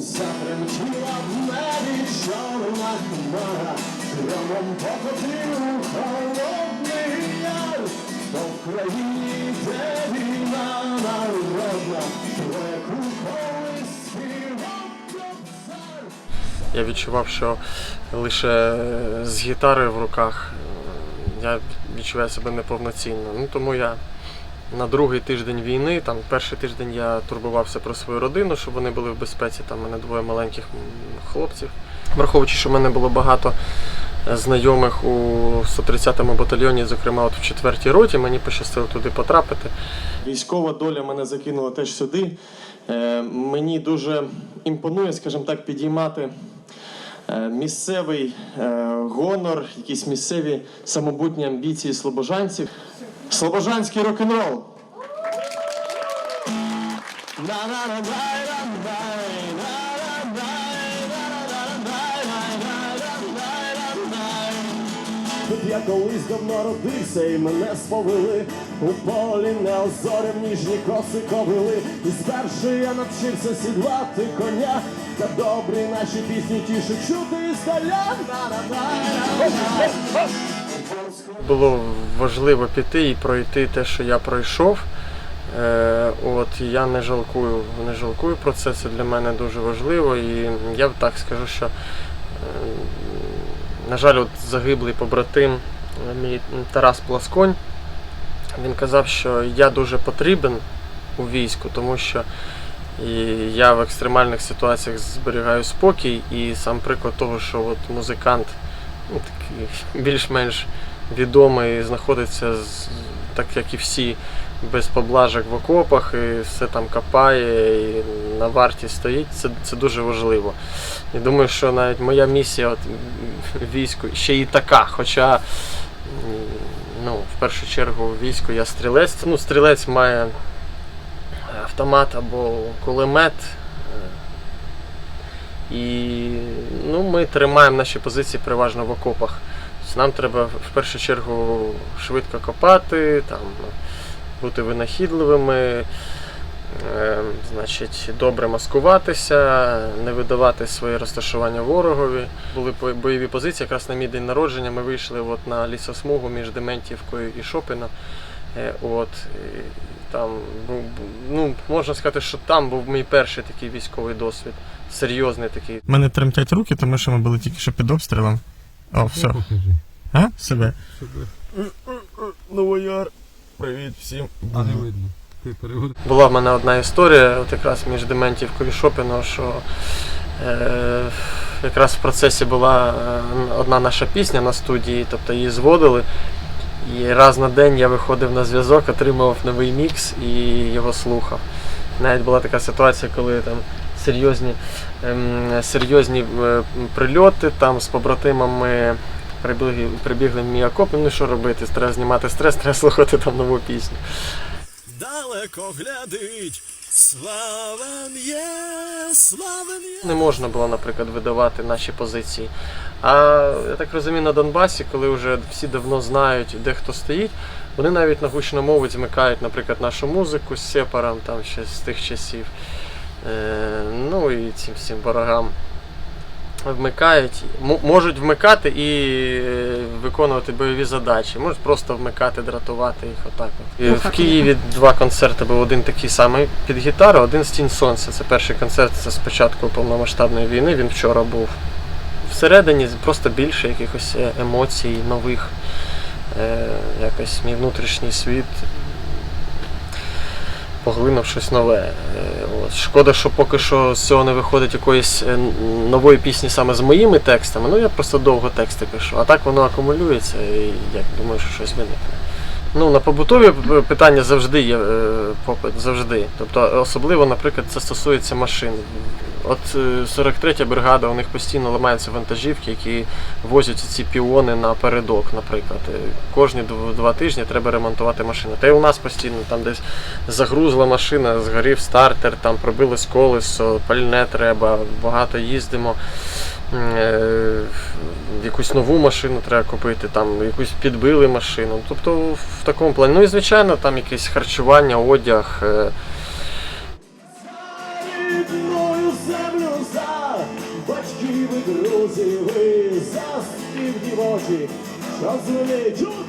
Затремтіла в небі чорна хмара, Громом покотив холодний яр, то в країні, де війна народна, про яку колись. Я відчував, що лише з гітарою в руках е, я відчуваю себе неповноцінно. Ну тому я на другий тиждень війни, там перший тиждень я турбувався про свою родину, щоб вони були в безпеці. Там в мене двоє маленьких хлопців. Враховуючи, що в мене було багато е, знайомих у 130-му батальйоні, зокрема от в 4-й роті, мені пощастило туди потрапити. Військова доля мене закинула теж сюди. Е, Мені дуже імпонує, скажімо так, підіймати е, місцевий гонор, якісь місцеві самобутні амбіції слобожанців. Слобожанський рок-н-рол. Тут я колись давно родився і мене сповели У полі неозорем ніжні коси ковили. І спершу я навчився сідлати коня. Та добрі наші пісні тіше чути здаля Було важливо піти і пройти те, що я пройшов. Е, От я не жалкую, не жалкую про це. Це для мене дуже важливо. І я так скажу, що, е, на жаль, от загиблий побратим, е, мій Тарас Пласконь, він казав, що я дуже потрібен у війську, тому що і я в екстремальних ситуаціях зберігаю спокій. І сам приклад того, що от музикант ну, більш-менш відомий, знаходиться так як і всі без поблажок в окопах, і все там копає, і на варті стоїть. Це, це дуже важливо. І думаю, що навіть моя місія от, війську ще і така. Хоча ну, в першу чергу в війську я стрілець. Ну, стрілець має автомат або кулемет. Е, І ну, ми тримаємо наші позиції переважно в окопах. Нам треба в першу чергу швидко копати, там, бути винахідливими, е, значить, добре маскуватися, не видавати своє розташування ворогові. Були бойові позиції, якраз на мій день народження ми вийшли от на лісосмугу між Дементівкою і Шопіно. Е, От, і там ну, можна сказати, що там був мій перший такий військовий досвід. Серйозний такий. У мене тремтять руки, тому що ми були тільки що під обстрілом. О, все. Покажи. А? Себе. Себе. Новояр. Привіт всім. А не видно. Ти перевод. Була в мене одна історія, от якраз між Дементівкою і Шопіно, що е, якраз в процесі була е, одна наша пісня на студії, тобто її зводили. І раз на день я виходив на зв'язок, отримував новий мікс і його слухав. Навіть була така ситуація, коли там серйозні, ем, серйозні е, прильоти там з побратимами прибігли, прибігли в мій окоп, ну що робити? Треба знімати стрес, треба слухати там нову пісню. Далеко глядить, славен є, славен є. Не можна було, наприклад, видавати наші позиції. А я так розумію, на Донбасі, коли вже всі давно знають, де хто стоїть, вони навіть на гучномовець змикають, наприклад, нашу музику з сепаром там ще з тих часів. Е, ну і цим всім ворогам вмикають, можуть вмикати і е, виконувати бойові задачі, можуть просто вмикати, дратувати їх отак. От. І в Києві два концерти був один такий самий під гітару, один з Тінь Сонця. Це перший концерт це з початку повномасштабної війни. Він вчора був. Всередині просто більше якихось е, емоцій, нових, е, якось мій внутрішній світ поглинув щось нове. Е, От. Шкода, що поки що з цього не виходить якоїсь е, нової пісні саме з моїми текстами. Ну я просто довго тексти пишу. А так воно акумулюється і я думаю, що щось виникне. Ну, на побутові питання завжди є е, попит, завжди. Тобто, особливо, наприклад, це стосується машин. От е, 43-я бригада, у них постійно ламаються вантажівки, які возять ці піони на передок, наприклад. Е, Кожні два тижні треба ремонтувати машину. Та й у нас постійно там десь загрузла машина, згорів стартер, там пробилось колесо, пальне треба, багато їздимо. Е, Якусь нову машину треба купити, там якусь підбили машину. Тобто в такому плані. Ну і звичайно, там якесь харчування, одяг землю за. Батьків і друзів і за співні очі, що звеличу.